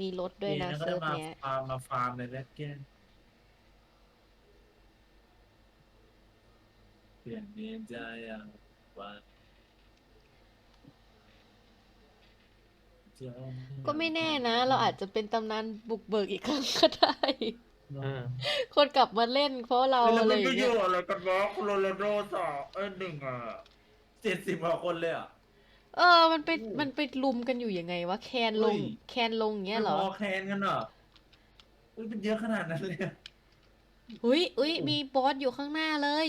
มีรถด้วยนะก็เซิได้ร์ฟมาเนี้ย ฟาร์มมาฟาร์มในแร็กเก้นเปลี่ยนเนียนใจอย่างวันจะก็ไม่แน่นะ เราอาจจะเป็นตำนานบุกเบิกอีกครั้งก็ได้อืมคนกลับมาเล่นเพราะเราเฮ้ยแล้วอะไรมันอย่างไปอเงี้ย ยู่อะไรกันวะโคโลราโดสองเอ้ยหนึ่งอะเจ็ดสิบกว่าคนเลยอะ เออ มันไป มันไปลุมกันอยู่ยังไงวะ แคนลง เฮ้ย แคนลงอย่างเงี้ยเหรอ มันพอแคนกันเหรออุ้ยมันเยอะขนาดนั้นเลยอะอุ้ยอุ้ยมีบอสอยู่ข้างหน้าเลย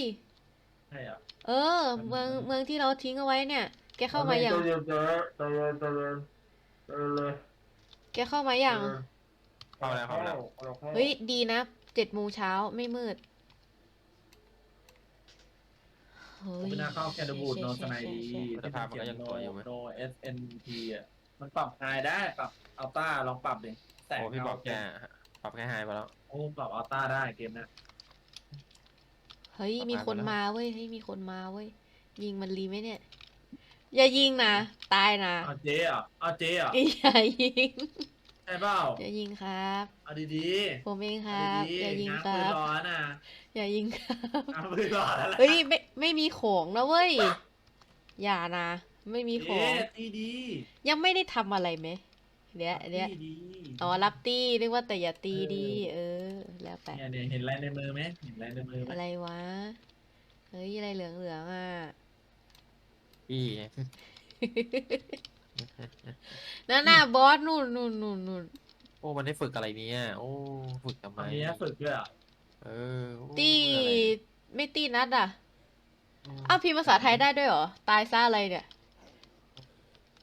ใช่อะเออ เมือง เมืองที่เราทิ้งเอาไว้เนี่ย แกเข้ามาอย่างเจอเจอเจอเจอเจอเจอเลยแกเข้ามาอย่าง เข้าแล้วเข้าแล้ว เฮ้ย ดีนะ เจ็ดโมงเช้าไม่มืด เฮ้ ผมยไม่น่าเข้าแคนดูบูดโนสไนดีคุณภาพมันก็ยังสวยอยู่ไหม โนเอสเอ็นพีอะมันปรับไฮได้ปรับอัลต้าลองปรับดิแสงโอ้พี่เงาบอกแค่ปรับแค่ไฮไปแล้ว โอ้ปรับอัลต้าได้เกมเนี้ยเฮ้ยต่อไปมีคนมาแล้วมาเว้ยเฮ้ยมีคนมาเว้ย ยิงมันรีไหมเนี่ย อย่ายิงนะ ตายนะเอาเจ๊อะเอาเจ๊อะอย่ายิง ใช่เปล่าอย่ายิงครับ เอาดีผมเองๆคเอารับ ดีอย่ายิงๆคง้างปืรันบ ร้อนนะ อย่ายิงครับง้างปืนร้อนแล้วเฮ้ยไม่ไม่มีของนะเว้ย อย่านะ ไม่มีขอเอ๊ะง ตีดียังไม่ได้ทำอะไรไหมเดี๋ยวเดี๋ยวตีดีอ๋อรับตีเรียกว่าแต่อย่าตีเออดี เออ แล้วแต่ เนี่ยเนี่ยเห็นอะไรในมือไหมเห็นอะไรในมือไหมอะไรวะ เฮ้ย อะไรเหลืองเหลืองๆอะพี่นั่นน่ะบอสนู่นนู่นนู่นนู่นโอ้มันได้ฝึกอะไรเนี่ยโอ้ฝึกทำไมอันนี้ฝึกด้วยอะ เออโอ้ตีเมื่อไหร่ไม่ตีนัดอะอืมอ้าวพิมพ์ภาษาไทยได้ด้วยเหรอ ตายซะอะไรเนี่ย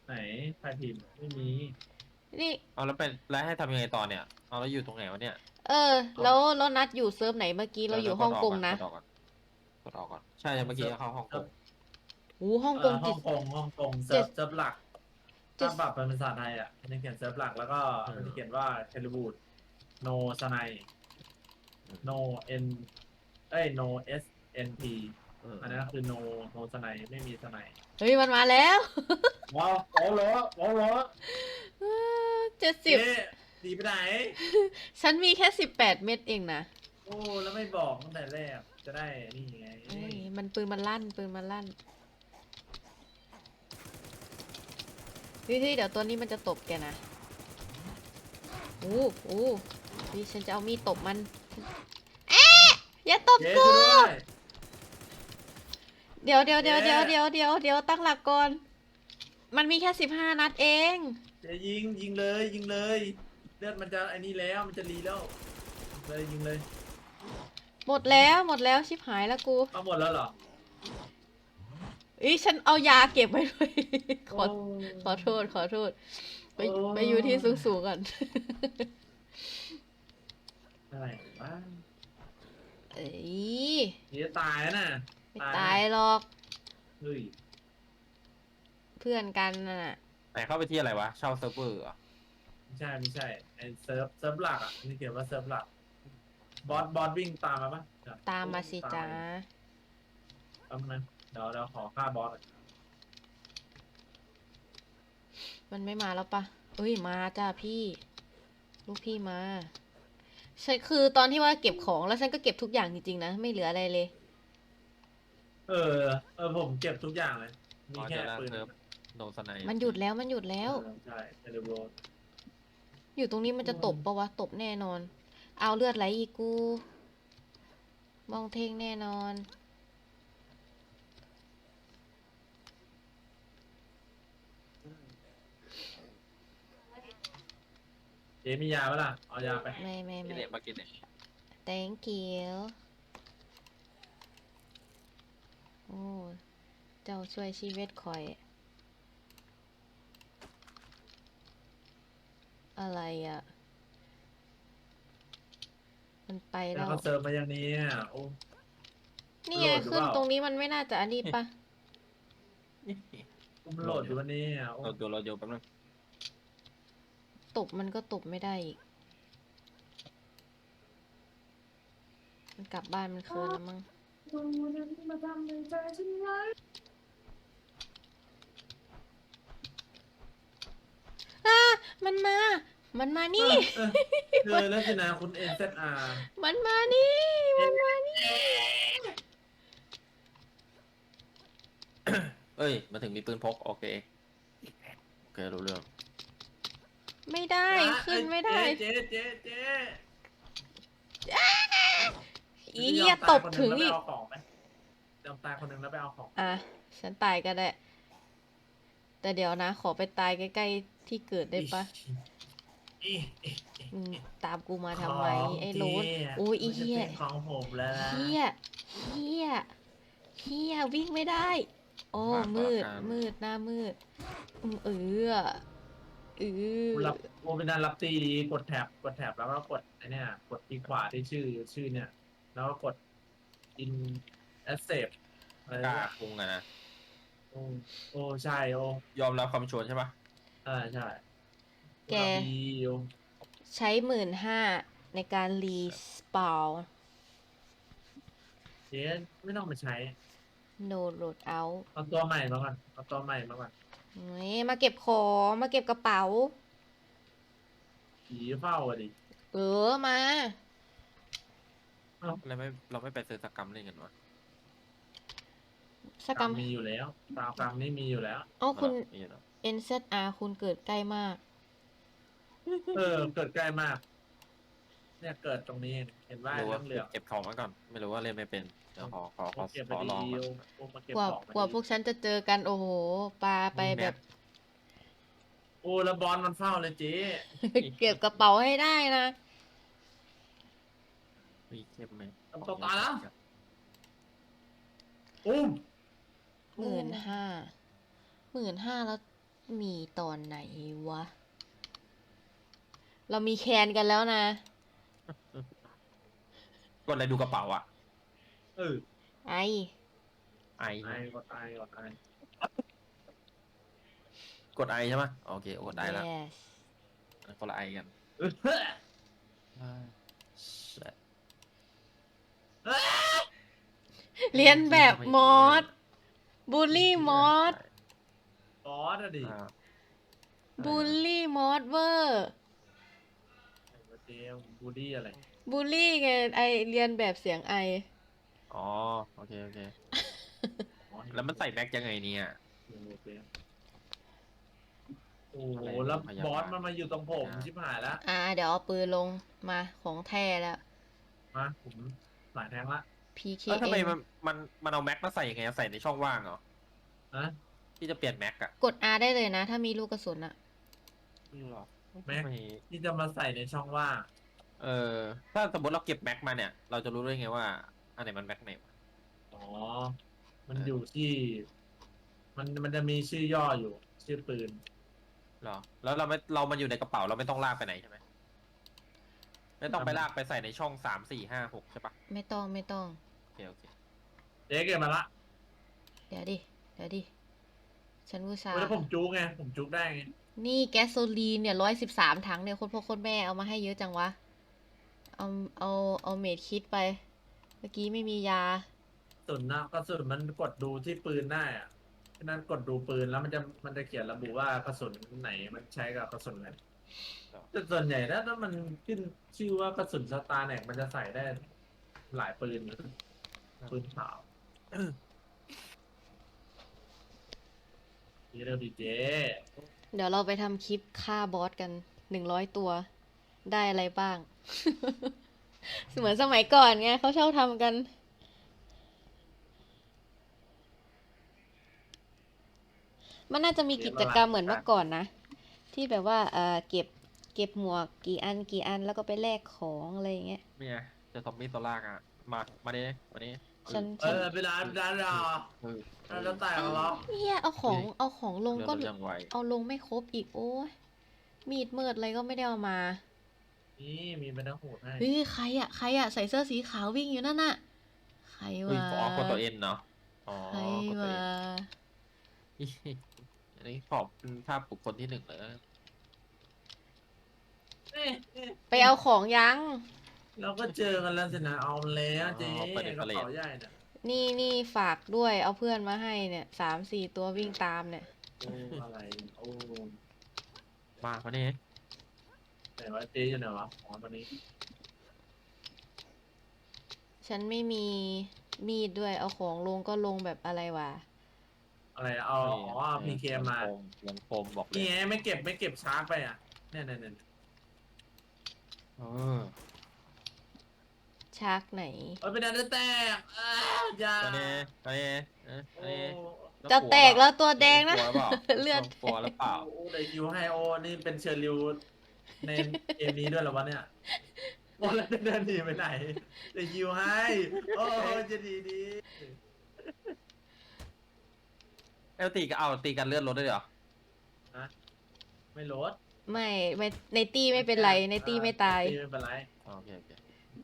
ไหนใครพิมพ์ไม่มีนี่ เอาแล้วเป็นแล้วให้ทำยังไงต่อเนี่ย เอาแล้วอยู่ตรงไหนวะเนี่ยเออ แล้วแล้วนัดอยู่เซิร์ฟไหนเมื่อกี้เราอยู่ฮ่องกงนะกดออกก่อนกดออกก่อนใช่เมื่อกี้เข้าฮ่องกงอู้ฮ่องกงเอ่อฮ่จิองกงฮ่องกงเจ็เซิร์ดฟเซิร์ฟหลักเจ็ด ถ้าปรับเป็นภาษาไทยอะมันจะเขียนเซิร์ฟหลักแล้วก็มันจะเขียนว่าเทเลบูดโนสไน โนเอ็นเอ้ยโนเอสเอ็นพีเอออันนั้นคือโนโนสไนไม่มีสไนเฮ้ยมันมาแล้วว้าวโอ้โหโอ้โหเจ็ดสิบเอ๊ะดีไปไหน ฉันมีแค่สิบแปดเม็ดเองนะ โอ้ แล้วไม่บอกตั้งแต่แรก จะได้ นี่ไงเอ้ยมันปืนมันลั่น ปืนมันลั่นเฮ้ยเฮ้ยเดี๋ยวตัวนี้มันจะตบแกนะอู้อู้นี่ฉันจะเอามีดตบมันเอ๊ะอย่าตบเจ๊กูช่วยด้วยเดี๋ยวเดี๋ยวเดี๋ยวเจ๊เดี๋ยวเดี๋ยวเดี๋ยวเดี๋ยวตั้งหลักก่อนมันมีแค่สิบห้านัดเอง เจ๊ยิงยิงเลยยิงเลย เลือดมันจะไอ้นี่แล้วมันจะรีแล้วเลยยิงเลยหมดแล้วหมดแล้วชิบหายแล้วกูเอาหมดแล้วเหรออีฉันเอายาเก็บไว้ด้วย ขอโขอโทษขอโทษ ไปโอ้ ไปอยู่ที่สูงสูงๆก่อนอะ ไรวะเอ้ยนี่จะตายแล้วน่ะไม่ตายตายหรอก เฮ้ยเพื่อนกันน่ะไหนเข้าไปที่อะไรวะเช่าเซิร์ฟเวอร์เหรอไม่ใช่ไม่ใช่ไอ้เซิร์ฟเซิร์ฟหลักอะนี่เขียนว่าเซิร์ฟหลัก บอสบอสวิ่งตามมาปะตามมาสิจ้าแป๊บนึงเดี๋ยวเดี๋ยวขอฆ่าบอสก่อนมันไม่มาแล้วปะเอ้ยมาจ้าพี่ ลูกพี่มา ฉันคือตอนที่ว่าเก็บของแล้วฉันก็เก็บทุกอย่างจริงๆนะไม่เหลืออะไรเลย เออ เออผมเก็บทุกอย่างเลย มีอ๋อแค่จะล่างปืนเซิร์ฟโนสไนมันหยุดแล้วมันหยุดแล้วเออใช่เทเลโบอยู่ตรงนี้มันจะตบปะวะตบแน่นอน เอาเลือดไหลอีกกูมองเท่งแน่นอน จ๊มียาปะล่ะ เอายาไป ไม่ไม่กินไม่ เนี่ยมากินเนี่ย thank you โอ้เจ้าช่วยชีวิตคอย อะไรอะ่ะ มันไปแล้แล้ววเขาเซิร์ฟมาอย่างนี้อะโอ้ นี่ไงโหลดหรือขึ้นเปล่า ตรงนี้มันไม่น่าจะอันนี้ปะผมโหลดอยู่วันนี้อะโอ้เราตัวเราโยแป๊บนึง ตบมันก็ตบไม่ได้อีก มันกลับบ้านมันคืนแล้วมั้งอ่ามันมา มันมานี่ เออเออแล้วสินะคุณ NZR มันมานี่ มันมานี่ เอ้ย มาถึงมีปืนพก โอเค โอเค รู้เรื่อง ไม่ได้ขึ้นไม่ได้ เจ๊เจ๊เจ๊อีเหี้ยตบถึงอีกยอมตายคนหนึ่งแล้วไปเอาของไหมยอมตายคนหนึ่งแล้วไปเอาของ อะ ฉันตายก็ได้ แต่เดี๋ยวนะ ขอไปตายใกล้ๆที่เกิดได้ปะอีอีอืมตามกูมาทำไมของไอ้โรสเจ๊โอ้ยอีมันจะเหี้ยเป็นของผมแล้วนะเฮียเฮียเฮียวิ่งไม่ได้ โอ้ฝากมืดฝากกันมืดหน้ามืดอืมเออ เออรับโอเป็นนันรับตีดีกดแท็บกดแท็บแล้วก็กดไอเนี่ย กดที่ขวาที่ชื่อชื่อเนี่ย แล้วก็กด in accept อะไรกล้าเนี่ยคุงอะนะโอ้โอ้ใช่โอ้ยอมรับคำชวนใช่ปะเออใช่แก ดีโอใช้หมื่นห้าในการรีสปาว เจ๊ไม่ต้องมาใช้โนโหลดเอาเอาตัวใหม่มาก่อนเอาตัวใหม่มาก่อนนี่ มาเก็บของมาเก็บกระเป๋า ผีเฝ้าอะดิเออมา เราไม่เราไม่ไปซื้อสกรรมเล่นกันวะสกรรมมีอยู่แล้วตาวกรรมนี่มีอยู่แล้วเอ้าคุณนี่เหรอ NZR คุณเกิดใกล้มาก เออเกิดใกล้มาก เนี่ยเกิดตรงนี้เห็นว่ารู้เรื่ว่าองเหลืองเก็บของไว้ก่อน ไม่รู้ว่าเล่นไม่เป็นเดี๋ยวขอขอขอเก็บขไปอลดีองก่อน โอ้มาเก็บกว่าของมกว่าดีพวกฉันจะเจอกันโอ้โหปลาไปแบบ โอ้แล้วบอลมันเฝ้าเลยเจ๊เก็บกระเป๋าให้ได้นะมีเข้มไหมเอาตัวตายแล้วอุ้มหมื่นห้าหมื่นห้าแล้วมีตอนไหนวะ เรามีแคนกันแล้วนะก ดอะไรดูกระเป๋าอะเออไอไอ ไอ้กดไอ้กดไอ้กดไอใช่ไหมโอเคกดไอแล้ว yes คนละไอกันเออ Shit เรียนแบบมอสบูลลี่มอสบอสอะดิอ่าบูลลี่มอสเวอร์ไอ้เจ๊บูลลี่อะไร บูลลี่ไงไอเรียนแบบเสียงไอ อ๋อ โอเค โอเคอ๋อแล้วมันใส่แม็กยังไงเนี่ยโอเคโอ้โหแล้วบอสมันมาอยู่ตรงผมชิบหายแล้วอ่า เดี๋ยวเอาปืนลงมาของแท้แล้ว มาผมหลายแทงละแล้วทำไม PKM มันมันมันเอาแม็กมาใส่ยังไงอะใส่ในช่องว่างเหรอนะที่จะเปลี่ยนแม็กอะกด R ได้เลยนะ ถ้ามีลูกกระสุนอะไม่รู้หรอแม็กทำไมที่จะมาใส่ในช่องว่าง เออ ถ้าสมมติเราเก็บแม็กมาเนี่ย เราจะรู้ได้ไงว่า อันไหนมันแม็กไหนวะอ๋อ มันอยู่ที่ มันมันจะมีชื่อย่ออยู่ ชื่อปืน หรอ แล้วเราไม่เรามันอยู่ในกระเป๋าเราไม่ต้องลากไปไหนใช่ไหมไม่ต้องไปลากไปใส่ในช่องสามสี่ห้าหกใช่ปะไม่ต้องไม่ต้อง โอเคโอเคเจ๊เก็บมาละเดี๋ยวดิ เดี๋ยวดิ ฉันวูชาเว้ยแล้วผมจุกไง ผมจุกได้ไง นี่แก๊สโซลีนเนี่ยร้อยสิบสามถังเนี่ยคนพ่อคนแม่เอามาให้เยอะจังวะ เอาเอาเอาเมดคิดไป เมื่อกี้ไม่มียา ส่วนนะกระสุนมันกดดูที่ปืนได้อะฉะนั้นกดดูปืนแล้วมันจะมันจะเขียนระบุว่ากระสุนไหนมันใช้กับกระสุนไหนแต่ส่วนใหญ่ถ้าถ้ามันขึ้นชื่อว่ากระสุนสตาร์แน็กมันจะใส่ได้หลายปืนนะปืนขาวนี่เร็วดีเจ เดี๋ยวเราไปทำคลิปฆ่าบอสกันหนึ่งร้อยตัว ได้อะไรบ้าง เหมือนสมัยก่อนไงเขาชอบทำกันมันน่าจะมีกิจกรรมเหมือนเมื่อก่อนนะ ที่แบบว่าเออเก็บเก็บหมวกกี่อันกี่อันแล้วก็ไปแลกของอะไรอย่างเงี้ยเนี่ยเจะซอมบี้ตัวลากอะ มามาดิมาดิฉันเอฉันอเวลาเวลาเราเออเราจะแตกหรอเนี่ยเอาของเอาของลงก็เรื่องยังไวเอาลงไม่ครบอีกโอ้ยมีดมืดอะไรก็ไม่ได้เอามา นี่มีเป็นทั้งหูให้เฮ้ยใครอะใครอะใส่เสื้อสีขาววิ่งอยู่นั่นน่ะ ใครอุ้ยวะอ๋อกดตัวเอ็นเนาะอ๋อใครกดตัววะเอ็นอันนี้ขอบเป็นภาพบุคคลที่หนึ่งเลยนะเอ๊ะเอ๊ะไปเอาของยัง เราก็เจอกันแล้วสินะเอาแล้วเจ๊อ๋อไปกเด็กระทะเลเป๋าใหญ่เนี่ยนี่นี่ฝากด้วยเอาเพื่อนมาให้เนี่ยสามสี่ตัววิ่งตามเนี่ย โอ้อะไรโอ้มามาดิ ไหนวะเจ๊อยู่ไหนวะอ๋อตอนนี้ฉันไม่มีมีดด้วยเอาของลงก็ลงแบบอะไรวะ อะไรอะเอาอ๋อพีเคมายังโคมบอกเลนี่ยไงไม่เก็บไม่เก็บชาร์จไปอะเนี่ยเนี่ยเนี่ยเออชักไหน เอ้ยเป็นอันแตกอ้าวอย่าตัวนี้ตัวนี้เอ๊ะตัวโอ้นี้จะแตกแล้วตัวแดงนะกลัวหรือเปล่าเลือด กลัวหรือเปล่าโอ้เดยิวให้โอนี่เป็นเชอร์ริว ในเกมนี้ด้วยเหรอวะเนี่ยโอ้แล้วจะเดินหนีไปไหนเดยิวให้ โอ้จะดีดีเอลตีก็เอาตีกันเลือดลดได้เหรอไม่ลดไม่ไม่ในตี้ไม่เป็นไรในตี้ไม่ตายตีไม่เป็นไรอ๋อโอเคโอเค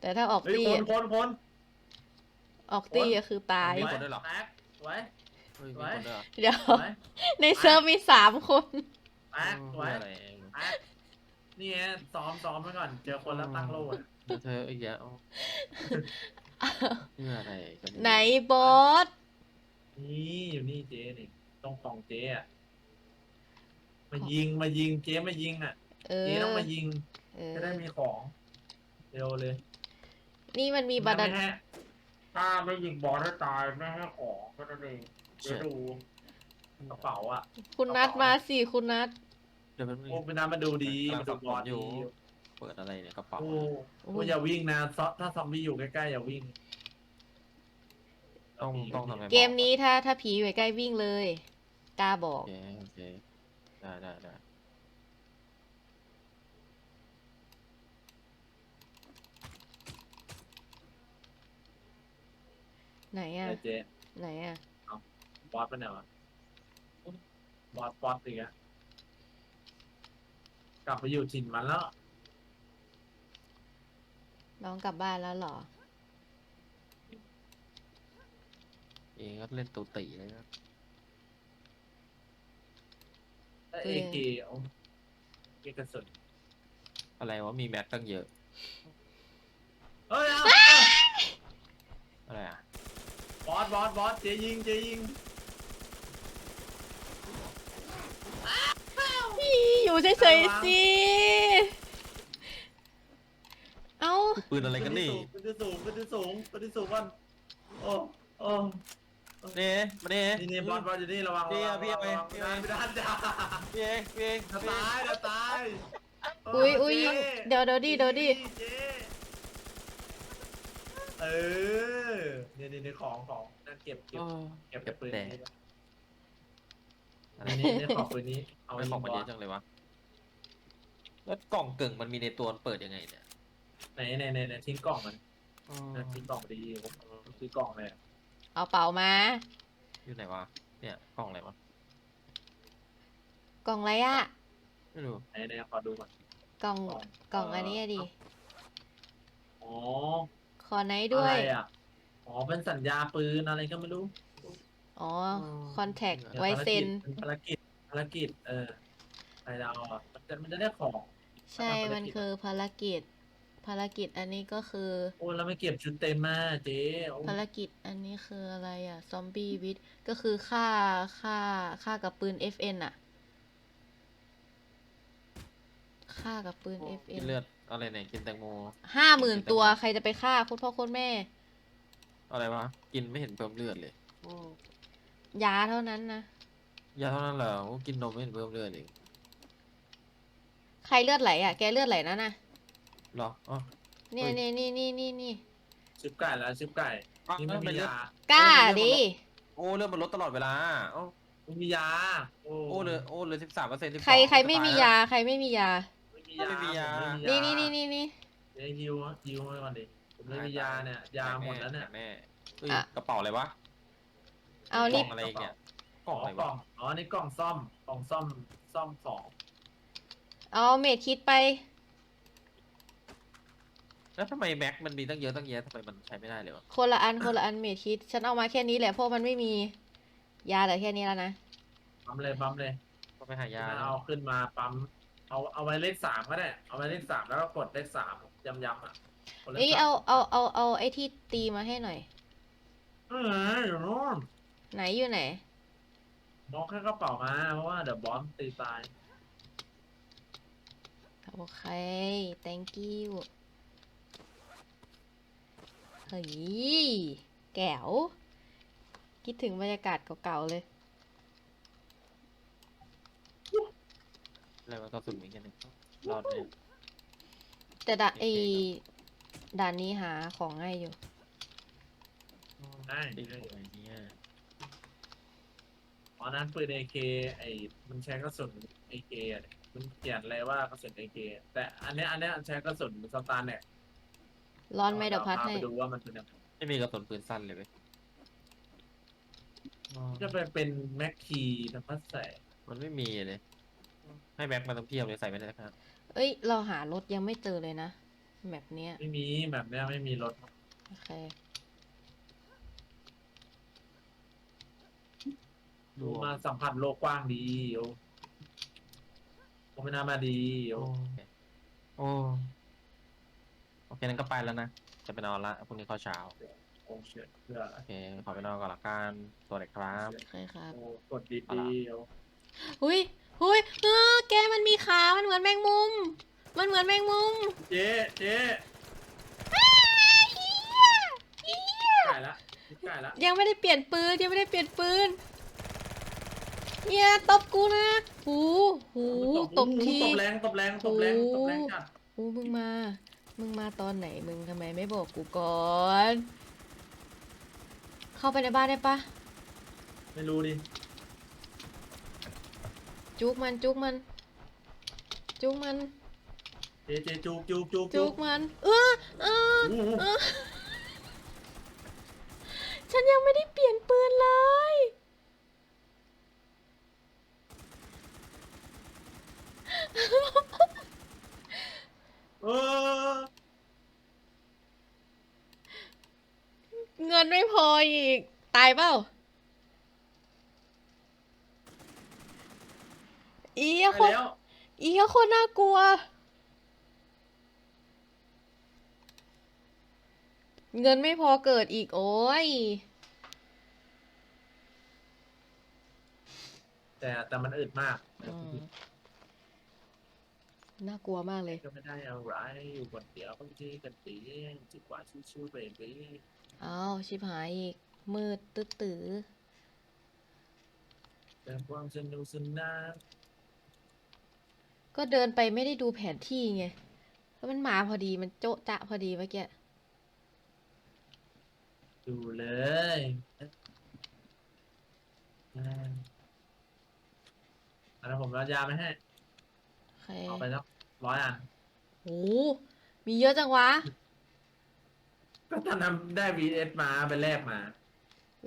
แต่ถ้าออกเฮ้ยตี้คนอะคนคนออกตี้อะคือตาย มีคนด้วยเหรอแตกสวยเฮ้ยมีไว้คนด้วยเหรอเดี๋ยวสวยในเซิร์ฟมีสามคนแตกสวยอะไรเองแตก นี่ไงซ้อมซ้อมไว้ก่อน เจอคนแล้วตั้งโล่อะเดี๋ยวเธอไอ้แย่เอาเพื่ออะไรกันเยไหนบอสนี่อยู่นี่เจ๊นี่ต้องฟองเจ๊อะมายิงมายิงเจ๊มายิงอะเออเจ๊ต้องมายิงเออจะได้มีของ เร็วเลยนี่มันมีบัตรไม่ให้ถ้าไม่ยิงบอสให้ตายไม่ให้ของก็นั่นเองเดี๋ยวดูกระเป๋าอะคุณนัดมาสิคุณนัด เดี๋ยวมันมีโอ้เป็นน้ำมาดูดีกำลัมางดูสับบอสสนอยู่ดีเปิดอะไรเนี่ยกระเป๋าโอ้โอ้อย่าวิ่งนะซถ้าซอมบี้อยู่ใกล้ๆอย่าวิ่ง ต้องต้องทำไงบอกเกมนี้ถ้าถ้าผีอยู่ใกล้ๆวิ่งเลย กล้าบอกโอเคโอเคได้ได้ได้ไหนอะไอ้เจ๊ไหนอะบอสเป็นไงวะบอสบอสอีกอะ กลับไปอยู่ถิ่นมันแล้ว น้องกลับบ้านแล้วเหรอ เองก็เล่นตูตีเลยนะเอตัวเองเกเอาเกกระสุนอะไรวะมีแม็กตั้งเยอะเอ้ยเอาอะไรอะ บอสบอสบอสเจยิงเจยิง อยู่เฉยๆสิ เอ้า ปืนอะไรกันนี่ขึ้นที่สูงขึ้นที่สูงขึ้นที่สูงกันโอ้โอ้นี่มานี่นี่นี่บอสบอสอยู่นี่ระวังพี่ระวังพี่ระวังพี่ระวังพี่ไม่ได้จ้าพี่เองพี่เองจะตายจะตายอุ้ยอุ้ยเจ๊เดี๋ยวเดี๋ยวดิเดี๋ยวดิเจ๊เออนี่นี่นี่ของของนั่นเก็บเก็บโอ้เก็บเก็บปืน แต่นี้อันนี้นี่ของปืนนี้ เอาไม่ยิงของมันบเยออะสจังเลยวะ แล้วกล่องกึ่งมันมีในตัวมันเปิดยังไงเนี่ยไหนไหนไหนไหนทิ้งกล่องมันนะทิ้งกล่องดีผมซื้อกล่องเลยเอาเป๋ามา อยู่ไหนวะ เนี่ยกล่องอะไรวะ กล่องอะไรอะไม่รู้ ไหนไหนขอดูก่อน กล่องกล่องอันนี้อะดิอ๋อขอไหนด้วอะย ไรอะอ๋อเป็นสัญญาปืนอะไรก็ไม่รู้ อ๋อคอนแทคดี๋ยวไว้เซ็นภารกิจภารกิจ เออใครเราอะมันจะมันจะได้ของ ใช่ มันคือภารกิจ ภารกิจอันนี้ก็คือ โอ้แล้วไม่เก็บชุดเต็มมาเจ๊โอ้ภารกิจอันนี้คืออะไรอะซอมบี้วิทก็คือฆ่าฆ่าฆ่ากับปืน FN อะฆ่ากับปืนกิ FN นเลือดอะไรเนี่ยกินแตงโมห้าหมื่นตัวใครจะไปฆ่าโคุณพ่อโคุณแม่ อะไรวะ กินไม่เห็นเพิ่มเลือดเลย ยาเท่านั้นนะ ยาเท่านั้นเหรอโอ้กินนมไม่เห็นเพิ่มเลือดเลยใครเลือดไหลอะแกเลือดไหลนั่นนะเหรออ๋อ เนี่ยเฮ้ยเนี่ยนี่นี่นี่นี่ชิบไก่แล้วชิบไก่อะนี่ไม่เอ้ยมีเลือดยากล้าดิ โอ้เลือดมันลดตลอดเวลาเอ้าไม่มียาโอ้โอ้เลยโอ้เลยสิบสามเปอร์เซ็นต์ใครใครไม่มียา ใครไม่มียา ไม่มีไม่มียาผมนี่ไม่นี่มีนี่นี่นี่เจ๊ฮิวฮิวไว้ก่อนดิผมไม่มียาเนี่ยยาหมดแล้วเนี่ยแม่เฮ้ยอะ กระเป๋าอะไรวะ เอากล่นี่องอะไรอีกเนี่ยกอ๋ล่อองอะไรกล่วะองอ๋อนี่กล่องซ่อมกล่องซ่อมซ่อมของเอาเมดคิดไป แล้วทำไมแม็กมันมีตั้งเยอะตั้งแยะทำไมมันใช้ไม่ได้เลยวะคนละอัน คนละอันเมดคิด ฉันเอามาแค่นี้แหละเพราะมันไม่มี ยาเหลือแค่นี้แล้วนะ ปั๊มเลยปั๊มเลยก็ไปหายาถ้าเอาขึ้นมาปั๊มเอาเอาไว้เลขสามก็ได้เอาไว้เลขสามแล้วก็กดเลขสามย้ำๆอะกดลขเอ้ยสมเอาเอาเอาเอาไอ้ที่ตีมาให้หน่อย เอออยู่นู้น ไหนอยู่ไหนมองแค่กระเป๋ามาเพราะว่าเดี๋ยวบอสตีตายโอเค thank you เฮ้ย แก้ว คิดถึงบรรยากาศเก่าๆเลย อะไรมันก็สุดเหมือนกันเนี่ยรอดเนี่ยแต่ด่าไอโอเคด่านนี้หาของง่ายอยู่ ได้ได้เลยเนี่ย อ๋อนั้นปืน AK ไอ้มันใช้กระสุน AK อะเนี่ยมันเขียนเลยว่ากระสุน AK แต่อันเนี้ยอันเนี้ยใช้กระสุนสตาร์เนี่ยร้อนไหมเดี๋ยวพัดพาให้ ไปดูว่ามันเป็นยังไงไม่มีกระสุนปืนสั้นเลยเว้ยจะไปเป็นแม็กคีธรรมะใส่มันไม่มีเลย ให้แม็กมาต้องเพียบเลยใส่ไม่ได้ครับเอ้ย เราหารถยังไม่เจอเลยนะแบบเนี้ยไม่มีแบบเนี้ยไม่มีรถโอเค ดูมาสัมผัสโลกกว้างดีโอ้โอไม่น่ามาดีโอ้โอ้โอเคนั้นก็ไปแล้วนะ จะไปนอนละพรุ่งนี้เข้าเช้า โอ้เชิดเพื่อโอเค ขอไปนอนก่อนละกันตัวเด็กครับโอเคครับโอ้กดดีดีๆโอ้หุยหุยเออแกมันมีขา มันเหมือนแมงมุม มันเหมือนแมงมุม เจ๊เจ๊อ้ายเหี้ยเหี้ยใกล้ละใกล้ละยังไม่ได้เปลี่ยนปืนยังไม่ได้เปลี่ยนปืน เนี่ยตบกูนะหูหูตบที ตบแรงตบแรงตบแรงตบแรงจัดหูมึงมา มึงมาตอนไหนมึงทำไมไม่บอกกูก่อน เข้าไปในบ้านได้ปะไม่รู้ดิจุกมันจุกมัน จุกมัน เจ๊เจ๊จูบจูบจูบจุกมัน เออเออโอ้โหเออฉันยังไม่ได้เปลี่ยนปืนเลย เออ เงิ นไม่พออีก ตายเปล่าอีไปอะคนแล้วอีอะคนน่ากลัว เงินไม่พอเกิดอีกโอ้ย แต่แต่มันอึดมากอืม น่ากลัวมากเลย ก็ไม่ได้อะไรอยู่คนเดียวบางทีกันตีจิตกว่าชิวๆเบ บี้อ้าวชิบหายอีก มืดตื้อตื้อแต่ความสนุกสนานก็เดินไปไม่ได้ดูแผนที่ไงแล้วมันมาพอดีมันโจ๊ะจ๊ะพอดีเมื่อกี้ดูเลยอ่าอันนั้นผมรับยาไม่ให้ โอเคเอาไปสักร้อยอัน โหมีเยอะจังวะ ก็ตอนนั้นได้ VS มาไปแลกมา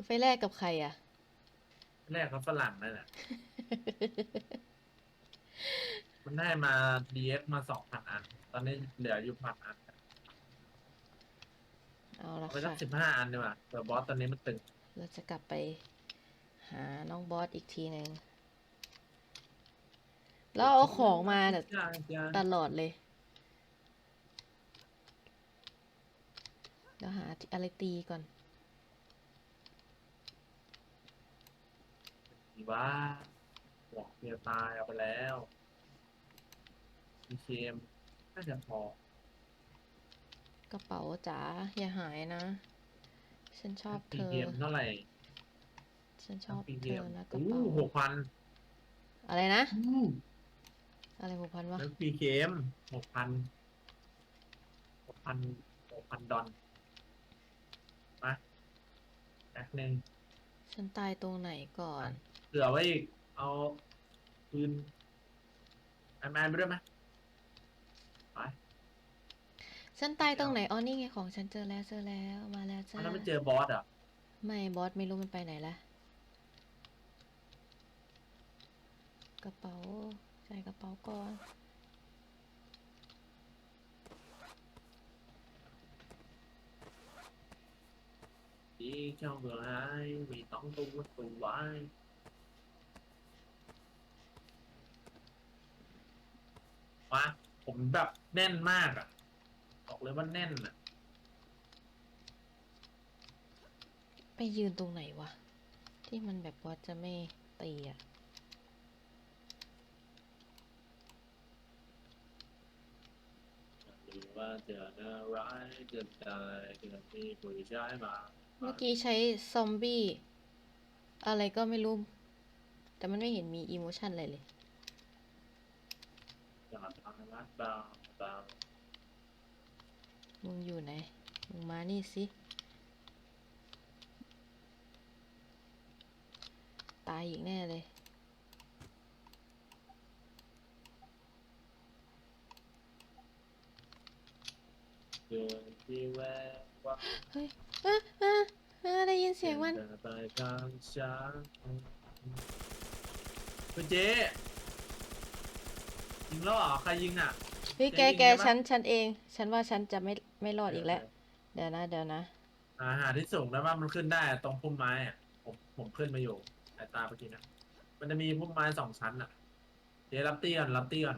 ไฟแรกกับใครอะ แลกกับฝรั่งนั่นแหละ มันได้มา DF มาสองพันอัน ตอนนี้เหลืออยู่พันอันเอาละเอาไปสักค่ะสิบห้าอันดีกว่าเผื่อบอสตอนนี้มันตึง เราจะกลับไป หาน้องบอสอีกทีหนึ่งแล้วเอาของมาเนี่ยจ้าจ้าตลอดเลย เดี๋ยวหาอะไรตีก่อนดีว่าบอกเมียตายเอาไปแล้วมีเคมน่าจะพอกระเป๋าจ๋าอย่าหายนะ ฉันชอบเธพีอเคมเท่าไหร่ฉันชอบพีเธเคอมนะกระอู้เป๋าหกพันอะไรนะอะไรหกพันวะ แล้วพีเคมหกพันหกพันหกพันดอนมาแป๊บหนึ่งฉันตายตรงไหนก่อน เผื่อไว้อีก เอาปืนไอแมนไปด้วยไหมไปฉันตายตรงไหนอ๋อนี่ไงของฉันเจอแล้วเจอแล้วมาแล้วจ้าแล้วไม่เจอบอสอะ ไม่บอสไม่รู้มันไปไหนละกระเป๋าใส่กระเป๋าก่อน đi cho vừa ai vì tổng tu của tù vãi มาผมแบบแน่นมากอะบอกเลยว่าแน่นอะ ไปยืนตรงไหนวะ ที่มันแบบว่าจะไม่ตีอะว่าจะน่าร้ายจะตายจะมีผู้ชายมา เมื่อกี้ใช้ซอมบี้อะไรก็ไม่รู้ แต่มันไม่เห็นมีอีโมชันอะไรเลยจะทำรักเบาเบามึงอยู่ไหน มึงมานี่สิ ตายอีกแน่เลย เดินที่แววว่า เฮ้ย เออเออเออได้ยินเสียงมันไปทางช้างคุณเจ๊ยิงแล้วเหรอใครยิงอะ เฮ้ยแกแกฉันฉันเอง ฉันว่าฉันจะไม่ไม่รอดอีกแล้ว เดี๋ยวนะเดี๋ยวนะอาหารที่สูงแล้วว่ามันขึ้นได้ตรงพุ่มไม้อะผมผมขึ้นมาอยู่สายตาเมื่อกี้นะมันจะมีพุ่มไม้สองชั้นอะเจ๊รับเตี้ยนรับเตี้ยน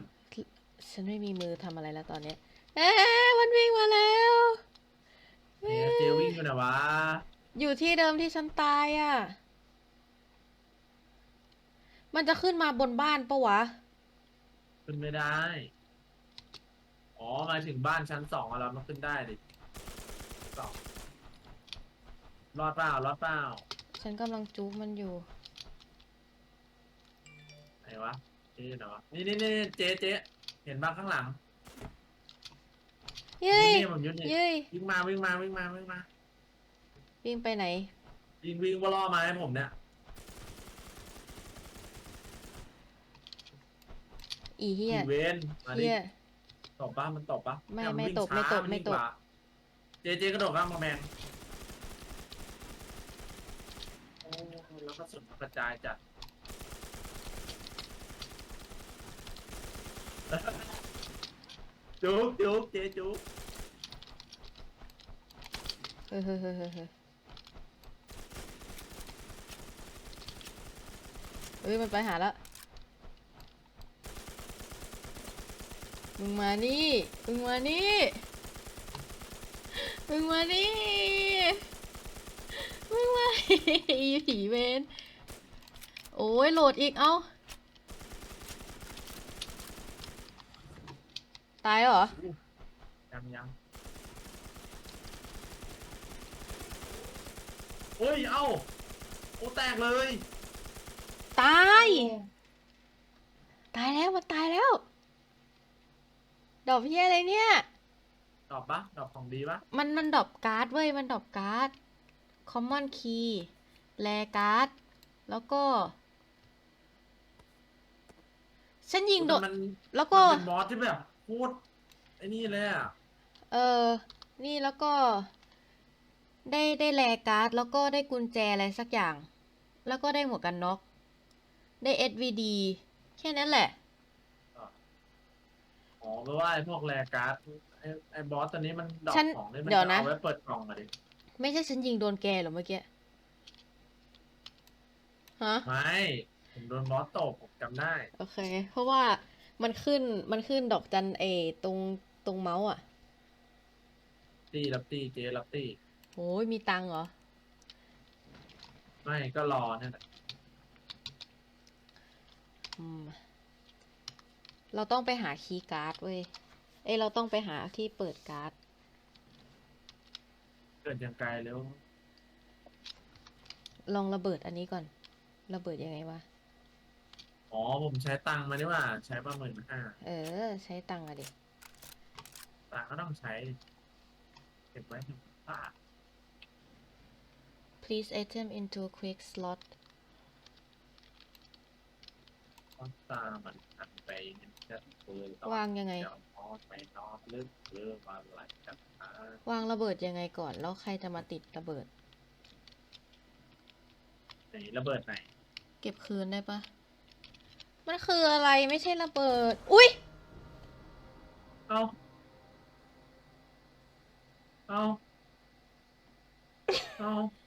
ฉันไม่มีมือทำอะไรแล้วตอนเนี้ยเอ๊ะมันวิ่งมาแล้ว เนี่ยเจ๊วิ่งอยู่ไหนวะอยู่ที่เดิมที่ฉันตายอะ มันจะขึ้นมาบนบ้านปะวะ ขึ้นไม่ได้ อ๋อหมายถึงบ้านชั้นสองอะเรามันขึ้นได้ดิสองรอดเปล่ารอดเปล่าฉันกำลังจูบมันอยู่ ไหนวะนี่ไหนวะนี่นี่นี่เจ๊เจ๊เห็นบ้างข้างหลัง เย้ยนี่ผมอยืนนี่เย้ยวิ่งมาวิ่งมาวิ่งมาวิ่งมาวิ่งไปไหน วิ่งวิ่งว่าล่อมาให้ผมเนี่ยอีเฮียอีเวนมาดิเฮีย ตบปะมันตบปะไม่เนี่ยนไม่วิ่งตบไม่ช้าตบนไม่วิ่งตบกว่าเจเจกระโดดข้ามกำแพงโอ้แล้วก็สุดกระจายจัด จุ๊บจุ๊บเจ๊จุ๊บเฮ้ยเฮ้ยเฮ้ยเฮ้ยเฮ้ยเฮ้ยมันไปหาแล้วมึงมานี่มึงมานี่มึงมานี่มึงมา อีผีเวนโอ้ยโหลดอีกเอ้า ตายแล้วเหรอ ยังยังโอ้ย เอ้า โอ้แตกเลย ตาย ตายแล้วมันตายแล้ว ดอกเพี้ยอะไรเนี่ย ดอกปะดอกของดีปะมันมันดรอปการ์ดเว้ย มันดรอปการ์ด common key แลการ์ด แล้วก็ ฉันยิงโดน มันแล้วก็ มันเป็นบอสที่แบบ โคตรไอ้นี่เลยอะเออ นี่แล้วก็ ได้ได้แลการ์ดแล้วก็ได้กุญแจอะไรสักอย่าง แล้วก็ได้หมวกกันน็อก ได้ SVD แค่นั้นแหละ อ๋อแปลว่าไอ้พวกแรการ์ดไอ้ไอ้บอสตัวนี้มันดอกฉันของนี่มันเดี๋ยวจะนะ เอาไว้เปิดกล่องอะดิไม่ใช่ฉันยิงโดนแกเหรอเมื่อกี้ ฮะ ไม่ผมโดนบอสตบผมจำได้ โอเค เพราะว่า มันขึ้นมันขึ้นดอกจันเอตรงตรงเมาส์อะตีรับตีเจรับตีโอ้ยมีตังค์เหรอ ไม่ก็รอเนี่ยแหละอืม เราต้องไปหาคีย์การ์ดเว้ย เอ้ยเราต้องไปหาที่เปิดการ์ด เกิดยังไกลแล้วลองระเบิดอันนี้ก่อน ระเบิดยังไงวะ อ๋อผมใช้ตังค์มานี่ว่า ใช้ประมาณหมื่นห้าเออ ใช้ตังค์อะดิตังค์ก็ต้องใช้ เก็บไว้ถึงบาท please item into quick slot ต้องตามมันอันไปมันจะปืนต่อวางยังไง เดี๋ยวพอไปนอกลึกเรื่องอะไรกันนะวางระเบิดยังไงก่อน แล้วใครจะมาติดระเบิด ไหนระเบิดไหน เก็บคืนได้ปะ มันคืออะไรไม่ใช่ระเบิด อุ้ยเอาเอาเอา